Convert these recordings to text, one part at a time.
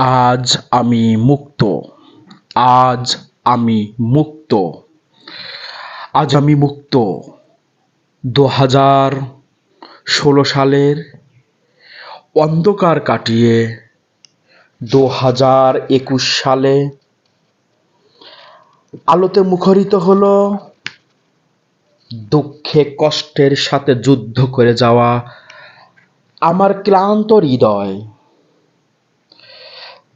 আজ আমি মুক্ত। আজ আমি মুক্ত। আজ আমি মুক্ত। দু হাজার ষোলো সালের অন্ধকার কাটিয়ে দু হাজার একুশ সালে আলোতে মুখরিত হলো দুঃখে কষ্টের সাথে যুদ্ধ করে যাওয়া আমার ক্লান্ত হৃদয়।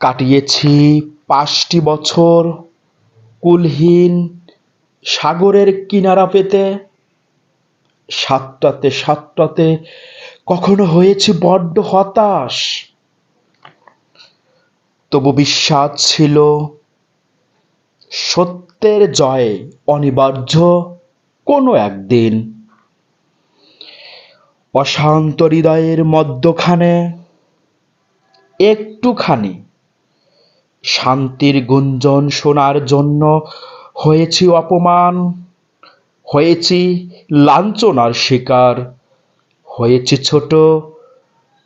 কাটিয়েছি পাঁচটি বছর কুলহীন সাগরের কিনারা পেতে। সাতটাতে সাতটাতে কখনো হয়েছি বড্ড হতাশ। তবু বিশ্বাস ছিল সত্যের জয় অনিবার্য কোনো একদিন। অশান্ত হৃদয়ের মধ্যখানে একটুখানি শান্তির গুঞ্জন শোনার জন্য হয়েছি অপমান, হয়েছি লাঞ্ছনার শিকার, হয়েছি ছোট,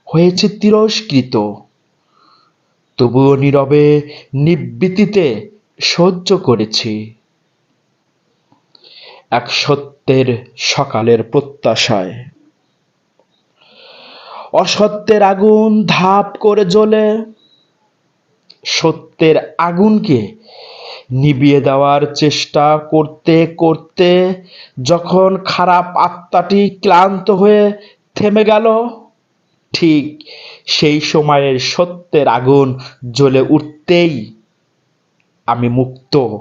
হয়েছি তিরস্কৃত। তবুও নীরবে নিবৃত্তিতে সহ্য করেছি। এক সত্যের সকালের প্রত্যাশায়। অসত্যের আগুন ধাপ করে জ্বলে সত্যের আগুনকে নিভিয়ে দেওয়ার চেষ্টা করতে করতে যখন খারাপ আত্মাটি ক্লান্ত হয়ে থেমে গেল, ঠিক সেই সময়ের সত্যের আগুন জ্বলে উঠতেই আমি মুক্ত।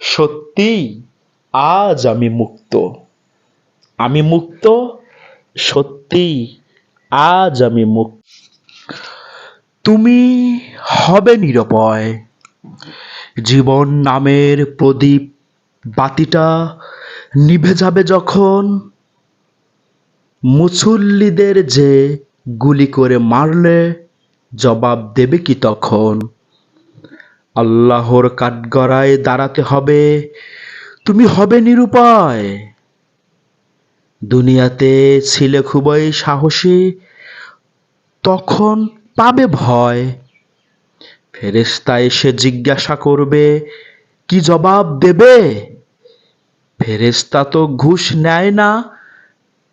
সত্যি আজ আমি মুক্ত। আমি মুক্ত সত্যি আজ আমি মুক্ত। তুমি হবে নিরপয়। জীবন নামের প্রদীপ বাতিটা নিভে যাবে যখন মুসল্লিদের যে গুলি করে মারলে জবাব দেবে কি তখন? আল্লাহর কাঠগড়ায় দাঁড়াতে হবে, তুমি হবে নিরুপায়। দুনিয়াতে ছিলে খুবই সাহসী, তখন পাবে ভয়। ফেরেস্তা এসে জিজ্ঞাসা করবে, কি জবাব দেবে? ফেরেস্তা তো ঘুষ নেয় না,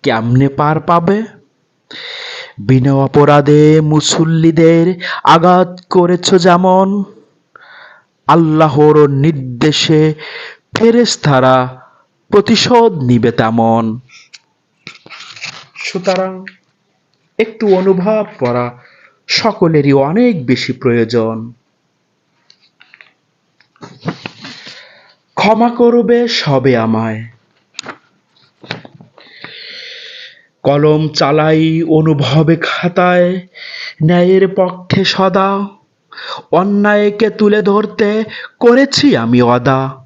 কেমনে পার পাবে? বিনা অপরাধে মুসল্লিদের আঘাত করেছ যেমন, আল্লাহর নির্দেশে ফেরেস্তারা প্রতিশোধ নিবে তেমন। সুতরাং একটু অনুভব করা সকলেরই অনেক বেশি প্রয়োজন। ক্ষমা করবে সবে আমায়। কলম চালাই অনুভবে খাতায়, ন্যায়ের পক্ষে সদা। অন্যায়কে তুলে ধরতে করেছি আমি অদা।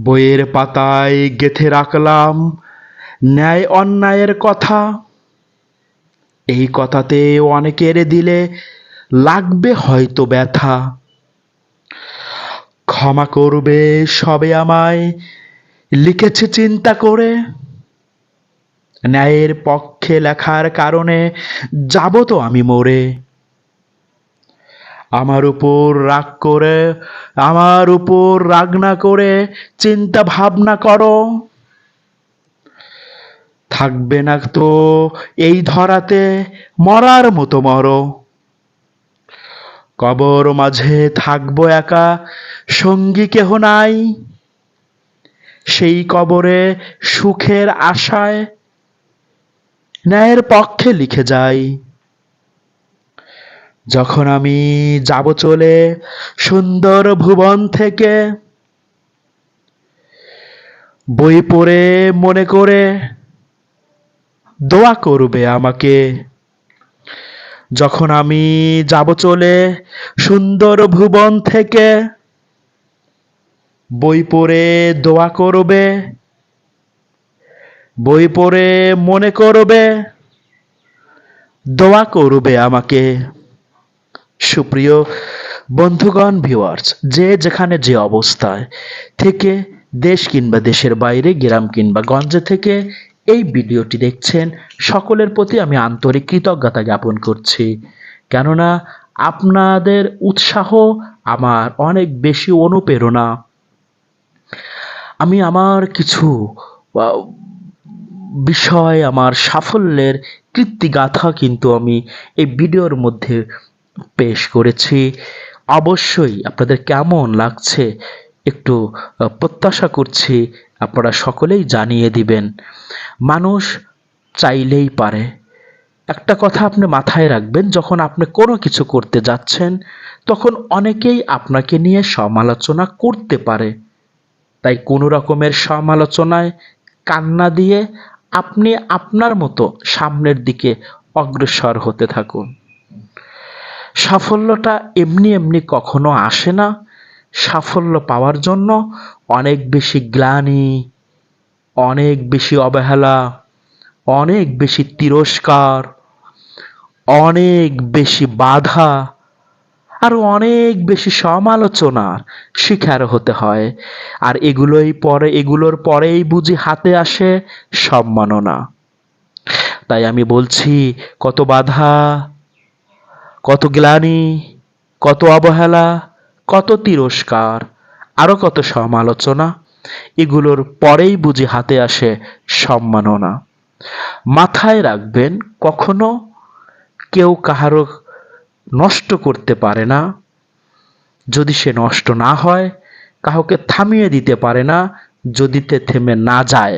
বইয়ের পাতায় গেথে রাখলাম ন্যায় অন্যায়ের কথা। এই কথাতে অনেকের দিলে লাগবে হয়তো ব্যথা। ক্ষমা করবে সবে আমায়, লিখেছে চিন্তা করে। ন্যায়ের পক্ষে লেখার কারণে যাব তো আমি মরে। আমার উপর রাগ করে, আমার উপর রাগ না করে চিন্তা ভাবনা করো। থাকবে না তো এই ধরাতে মরার মতো মরো। কবর মাঝে থাকব একা, সঙ্গী কেহ নাই। সেই কবরে সুখের আশায় ন্যায়ের পক্ষে লিখে যাই। যখন আমি যাব চলে সুন্দর ভুবন থেকে, বই পড়ে মনে করে দোয়া করবে আমাকে। যখন আমি যাব চলে সুন্দর ভুবন থেকে, বই পড়ে দোয়া করবে, বই পড়ে মনে করবে, দোয়া করবে আমাকে। সুপ্রিয় বন্ধুগণ ভিউয়ার্স যে যেখানে যে অবস্থায় থেকে দেশ কিংবা দেশের বাইরে, গ্রাম কিংবা গঞ্জে থেকে এই ভিডিওটি দেখছেন সকলের প্রতি আমি আন্তরিক কৃতজ্ঞতা জ্ঞাপন করছি। কেননা আপনাদের উৎসাহ আমার অনেক বেশি অনুপ্রেরণা। আমি আমার কিছু বিষয়, আমার সাফল্যের কীর্তিগাথা কিন্তু আমি এই ভিডিওর মধ্যে পেশ করেছি। অবশ্যই আপনাদের কেমন লাগছে একটু প্রত্যাশা করছি আপনারা সকলেই জানিয়ে দিবেন। মানুষ চাইলেই পারে। একটা কথা আপনি মাথায় রাখবেন, যখন আপনি কোনো কিছু করতে যাচ্ছেন, তখন অনেকেই আপনাকে নিয়ে সমালোচনা করতে পারে। তাই কোনো রকমের সমালোচনায় কান্না দিয়ে আপনি আপনার মতো সামনের দিকে অগ্রসর হতে থাকুন। সাফল্যটা এমনি এমনি কখনো আসে না। সাফল্য পাওয়ার জন্য অনেক বেশি গ্লানি অনেক বেশি অবহেলা, অনেক বেশি তিরস্কার, অনেক বেশি বাধা আরও অনেক বেশি সমালোচনার শিকার হতে হয়। আর এগুলোই পরে, এগুলোর পরেই বুঝি হাতে আসে সম্মাননা তাই আমি বলছি, কত বাধা, কত গ্লানি, কত অবহেলা, কত তিরস্কার, আরও কত সমালোচনা এগুলোর পরেই বুঝি হাতে আসে সম্মাননা। মাথায় রাখবেন, কখনো কেউ কাহারো নষ্ট করতে পারে না। যদি সে নষ্ট না হয়, কাউকে থামিয়ে দিতে পারে না যদিতে থেমে না যায়।